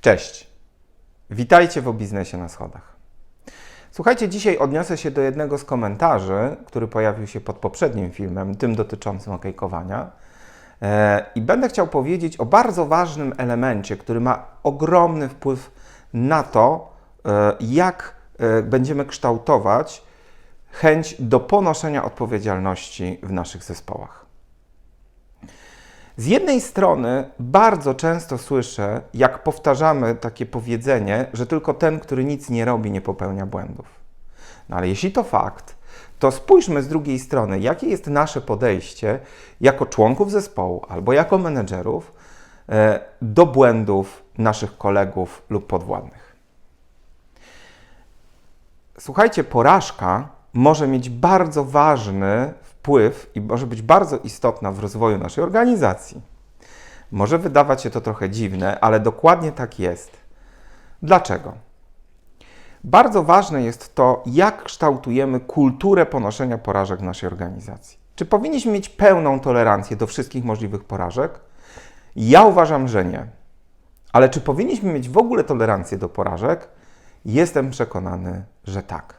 Cześć. Witajcie w O Biznesie na Schodach. Słuchajcie, dzisiaj odniosę się do jednego z komentarzy, który pojawił się pod poprzednim filmem, tym dotyczącym okejkowania. E, I będę chciał powiedzieć o bardzo ważnym elemencie, który ma ogromny wpływ na to, e, jak e, będziemy kształtować chęć do ponoszenia odpowiedzialności w naszych zespołach. Z jednej strony bardzo często słyszę, jak powtarzamy takie powiedzenie, że tylko ten, który nic nie robi, nie popełnia błędów. No ale jeśli to fakt, to spójrzmy z drugiej strony, jakie jest nasze podejście jako członków zespołu albo jako menedżerów e, do błędów naszych kolegów lub podwładnych. Słuchajcie, porażka może mieć bardzo ważny wpływ i może być bardzo istotna w rozwoju naszej organizacji. Może wydawać się to trochę dziwne, ale dokładnie tak jest. Dlaczego? Bardzo ważne jest to, jak kształtujemy kulturę ponoszenia porażek w naszej organizacji. Czy powinniśmy mieć pełną tolerancję do wszystkich możliwych porażek? Ja uważam, że nie. Ale czy powinniśmy mieć w ogóle tolerancję do porażek? Jestem przekonany, że tak.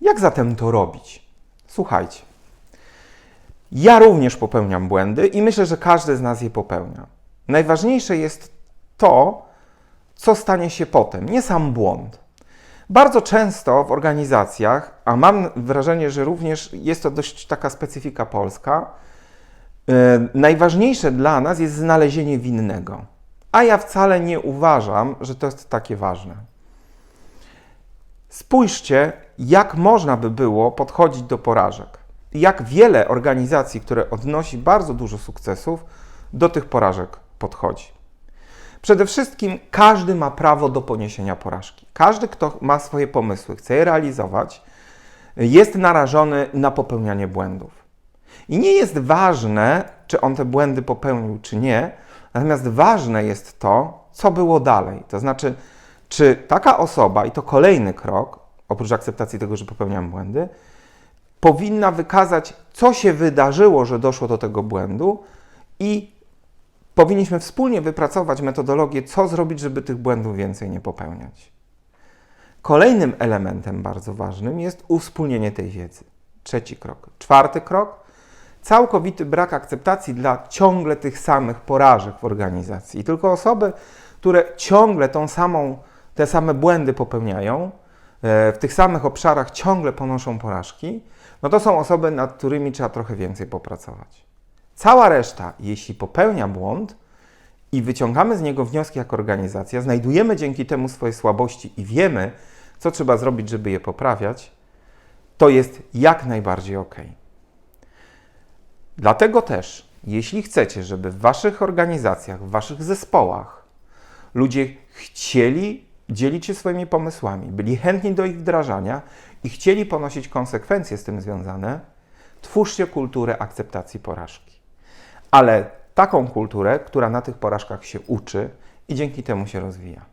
Jak zatem to robić? Słuchajcie. Ja również popełniam błędy i myślę, że każdy z nas je popełnia. Najważniejsze jest to, co stanie się potem, nie sam błąd. Bardzo często w organizacjach, a mam wrażenie, że również jest to dość taka specyfika polska, yy, najważniejsze dla nas jest znalezienie winnego. A ja wcale nie uważam, że to jest takie ważne. Spójrzcie, jak można by było podchodzić do porażek. Jak wiele organizacji, które odnosi bardzo dużo sukcesów, do tych porażek podchodzi. Przede wszystkim każdy ma prawo do poniesienia porażki. Każdy, kto ma swoje pomysły, chce je realizować, jest narażony na popełnianie błędów. I nie jest ważne, czy on te błędy popełnił, czy nie, natomiast ważne jest to, co było dalej. To znaczy, czy taka osoba, i to kolejny krok, oprócz akceptacji tego, że popełniam błędy, powinna wykazać, co się wydarzyło, że doszło do tego błędu i powinniśmy wspólnie wypracować metodologię, co zrobić, żeby tych błędów więcej nie popełniać. Kolejnym elementem bardzo ważnym jest uwspólnienie tej wiedzy. Trzeci krok. Czwarty krok. Całkowity brak akceptacji dla ciągle tych samych porażek w organizacji. I tylko osoby, które ciągle tą samą, te same błędy popełniają, w tych samych obszarach ciągle ponoszą porażki, no to są osoby, nad którymi trzeba trochę więcej popracować. Cała reszta, jeśli popełnia błąd i wyciągamy z niego wnioski jako organizacja, znajdujemy dzięki temu swoje słabości i wiemy, co trzeba zrobić, żeby je poprawiać, to jest jak najbardziej ok. Dlatego też, jeśli chcecie, żeby w waszych organizacjach, w waszych zespołach ludzie chcieli dzielić się swoimi pomysłami, byli chętni do ich wdrażania i chcieli ponosić konsekwencje z tym związane, twórzcie kulturę akceptacji porażki. Ale taką kulturę, która na tych porażkach się uczy i dzięki temu się rozwija.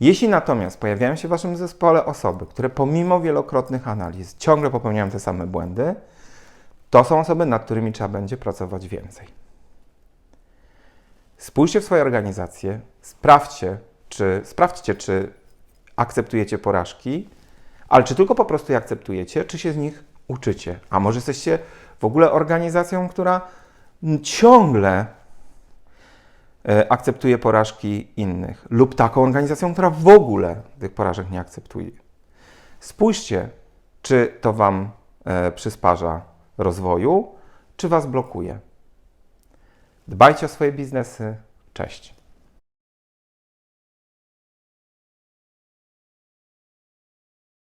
Jeśli natomiast pojawiają się w Waszym zespole osoby, które pomimo wielokrotnych analiz ciągle popełniają te same błędy, to są osoby, nad którymi trzeba będzie pracować więcej. Spójrzcie w swoje organizacje, sprawdźcie, czy, sprawdźcie, czy akceptujecie porażki, ale czy tylko po prostu je akceptujecie, czy się z nich uczycie. A może jesteście w ogóle organizacją, która ciągle e, akceptuje porażki innych, lub taką organizacją, która w ogóle tych porażek nie akceptuje. Spójrzcie, czy to Wam e, przysparza rozwoju, czy Was blokuje. Dbajcie o swoje biznesy. Cześć.